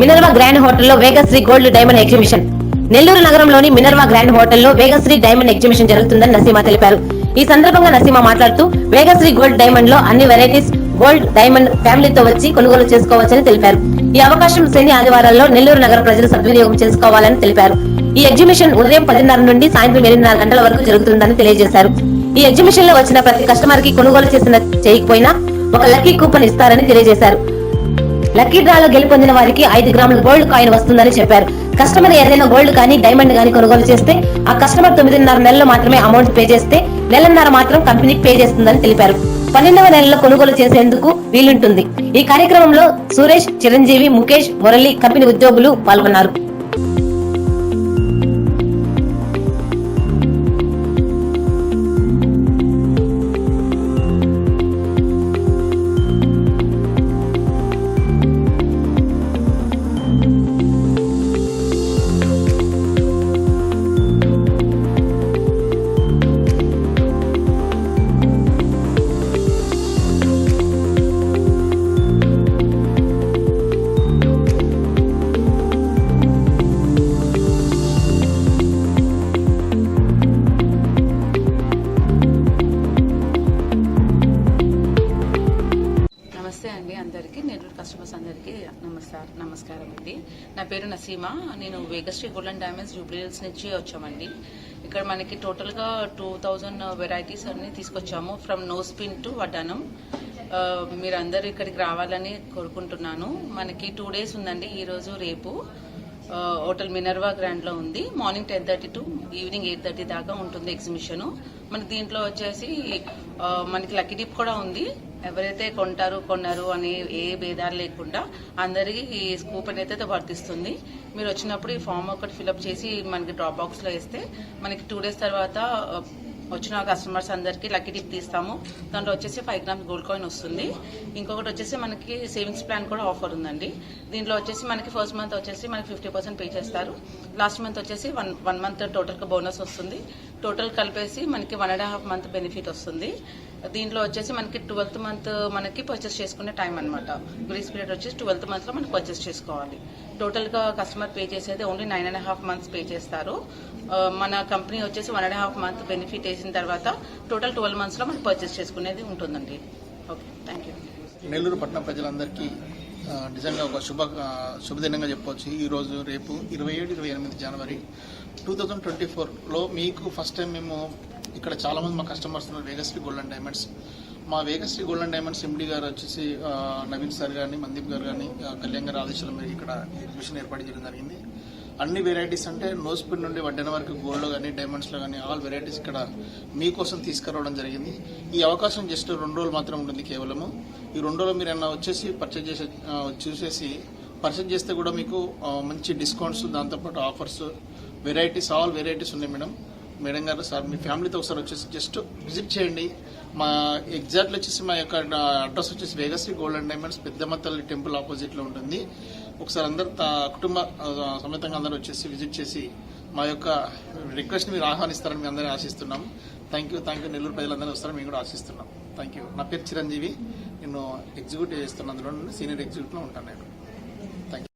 Minerva grand హోటల్లో Vegasri gold diamond exhibition. Nellore నగరంలోని Minerva grand హోటల్లో వేగశ్రీ డైమండ్ ఎగ్జిబిషన్ జరుగుతుందని నసీమా తెలిపారు. ఈ సందర్భంగా నసీమా మాట్లాడుతూ వేగశ్రీ గోల్డ్ డైమండ్లో అన్ని వెరైటీస్ గోల్డ్ డైమండ్ ఫ్యామిలీతో వచ్చి కొనుగోలు చేసుకోవచ్చని తెలిపారు. ఈ అవకాశం శని ఆదివారాల్లో నెల్లూరు నగర ప్రజలు సద్వినియోగం చేసుకోవాలని తెలిపారు. ఈ ఎగ్జిబిషన్ ఉదయం పదిన్నర నుండి సాయంత్రం ఎనిమిదిన్నర గంటల వరకు జరుగుతుందని తెలియజేశారు. ఈ ఎగ్జిబిషన్లో వచ్చిన ప్రతి కస్టమర్కి కొనుగోలు చేసిన చేయకపోయినా ఒక లక్కీ కూపన్ ఇస్తారని తెలియజేశారు. లక్కీ డ్రాలో గెలుపొందిన వారికి ఐదు గ్రాముల గోల్డ్ కాయిన్ వస్తుందని చెప్పారు. కస్టమర్ ఏదైనా గోల్డ్ కానీ డైమండ్ కానీ కొనుగోలు చేస్తే ఆ కస్టమర్ తొమ్మిదిన్నర నెలలు మాత్రమే అమౌంట్ పే చేస్తే నెలన్నర మాత్రం కంపెనీ పే చేస్తుందని తెలిపారు. పన్నెండవ నెలలో కొనుగోలు చేసేందుకు వీలుంటుంది. ఈ కార్యక్రమంలో సురేష్ చిరంజీవి ముఖేష్ మురళి కంపెనీ ఉద్యోగులు పాల్గొన్నారు. అందరికీ నెల్లూరు కస్టమర్స్ అందరికీ నమస్కారం నమస్కారం అండి. నా పేరు నసీమ. నేను Vegasri gold and diamonds Jubilee Hills నుంచి వచ్చామండి. ఇక్కడ మనకి టోటల్గా టూ థౌజండ్ వెరైటీస్ అన్నీ తీసుకొచ్చాము. ఫ్రమ్ నోస్ పిన్ టు వడ్డానం మీరందరూ ఇక్కడికి రావాలని కోరుకుంటున్నాను. మనకి టూ డేస్ ఉందండి. ఈరోజు రేపు హోటల్ మినర్వా గ్రాండ్లో ఉంది. Morning ten thirty to evening eight thirty దాకా ఉంటుంది ఎగ్జిబిషన్ మనకి దీంట్లో వచ్చేసి మనకి లక్కీ డిప్ కూడా ఉంది. ఎవరైతే కొంటారు కొన్నారు అని ఏ భేదాలు లేకుండా అందరికీ ఈ కూపన్ అయితే వర్తిస్తుంది. మీరు వచ్చినప్పుడు ఈ ఫామ్ ఒకటి ఫిలప్ చేసి మనకి డ్రాప్ బాక్స్లో వేస్తే మనకి టూ డేస్ తర్వాత వచ్చిన కస్టమర్స్ అందరికీ లక్కీ టిప్ తీస్తాము. దాంట్లో వచ్చేసి ఫైవ్ గ్రామ్స్ గోల్డ్ కాయిన్ వస్తుంది. ఇంకొకటి వచ్చేసి మనకి సేవింగ్స్ ప్లాన్ కూడా ఆఫర్ ఉందండి. దీంట్లో వచ్చేసి మనకి ఫస్ట్ మంత్ వచ్చేసి మనకి ఫిఫ్టీ పర్సెంట్ పే చేస్తారు. లాస్ట్ మంత్ వచ్చేసి వన్ వన్ మంత్ టోటల్గా బోనస్ వస్తుంది. టోటల్ కలిపేసి మనకి one and half month benefit వస్తుంది. దీంట్లో వచ్చేసి మనకి ట్వెల్త్ మంత్ మనకి పర్చేస్ చేసుకునే టైం అనమాట గ్రీస్ పీరియడ్ వచ్చేసి ట్వెల్త్ మంత్లో మనకి మనం పర్చేస్ చేసుకోవాలి టోటల్గా కస్టమర్ పే చేసేది only nine and half months pay చేస్తారు. మన కంపెనీ వచ్చేసి one and half month benefit వేసిన తర్వాత టోటల్ ట్వెల్వ్ మంత్స్లో మనం పర్చేస్ చేసుకునేది ఉంటుందండి. ఓకే థ్యాంక్ యూ నెల్లూరు పట్టణ ప్రజలందరికీ నిజంగా ఒక శుభ శుభదినంగా చెప్పవచ్చు. ఈరోజు రేపు ఇరవై ఏడు ఇరవై ఎనిమిది జనవరి టూ థౌజండ్ ట్వంటీ ఫోర్లో మీకు ఫస్ట్ టైం మేము ఇక్కడ చాలామంది మా కస్టమర్స్ ఉన్నారు వేగశ్రీ గోల్డ్ అండ్ డైమండ్స్ మా Vegasri gold and diamonds MD గారు వచ్చేసి నవీన్ సార్ గారిని మందీప్ గారు కానీ కళ్యాణ్ గారు ఆదేశాల మీద ఇక్కడ ఎగ్జిబిషన్ ఏర్పాటు చేయడం జరిగింది. అన్ని వెరైటీస్ అంటే నోస్ పిన్ నుండి వడ్డెన వరకు గోల్డ్లో కానీ డైమండ్స్లో కానీ ఆల్ వెరైటీస్ ఇక్కడ మీకోసం తీసుకురావడం జరిగింది. ఈ అవకాశం జస్ట్ రెండు రోజులు మాత్రం ఉంటుంది కేవలము. ఈ రెండు రోజులు మీరు ఏమన్నా వచ్చేసి పర్చేజ్ చేసే చూసేసి పర్చేజ్ చేస్తే కూడా మీకు మంచి డిస్కౌంట్స్ దాంతోపాటు ఆఫర్స్ వెరైటీస్ ఆల్ వెరైటీస్ ఉన్నాయి మేడం. మేడం గారు సార్ మీ ఫ్యామిలీతో ఒకసారి వచ్చేసి జస్ట్ విజిట్ చేయండి. మా ఎగ్జాక్ట్ వచ్చేసి మా యొక్క అడ్రస్ వచ్చేసి వేగశ్రీ గోల్డ్ అండ్ డైమండ్స్ పెద్దమ్మ తల్లి టెంపుల్ ఆపోజిట్లో ఉంటుంది. ఒకసారి అందరు తా- కుటుంబ సమేతంగా అందరూ వచ్చేసి విజిట్ చేసి మా యొక్క రిక్వెస్ట్ మీరు ఆహ్వానిస్తారని మేము అందరూ ఆశిస్తున్నాం. Thank you thank you Nellore ప్రజలందరూ వస్తారని మేము కూడా ఆశిస్తున్నాం. థ్యాంక్ యూ నా పేరు చిరంజీవి. నేను ఎగ్జిక్యూటివ్ చేస్తున్నందులో సీనియర్ ఎగ్జిక్యూటివ్లో ఉంటాను నేను.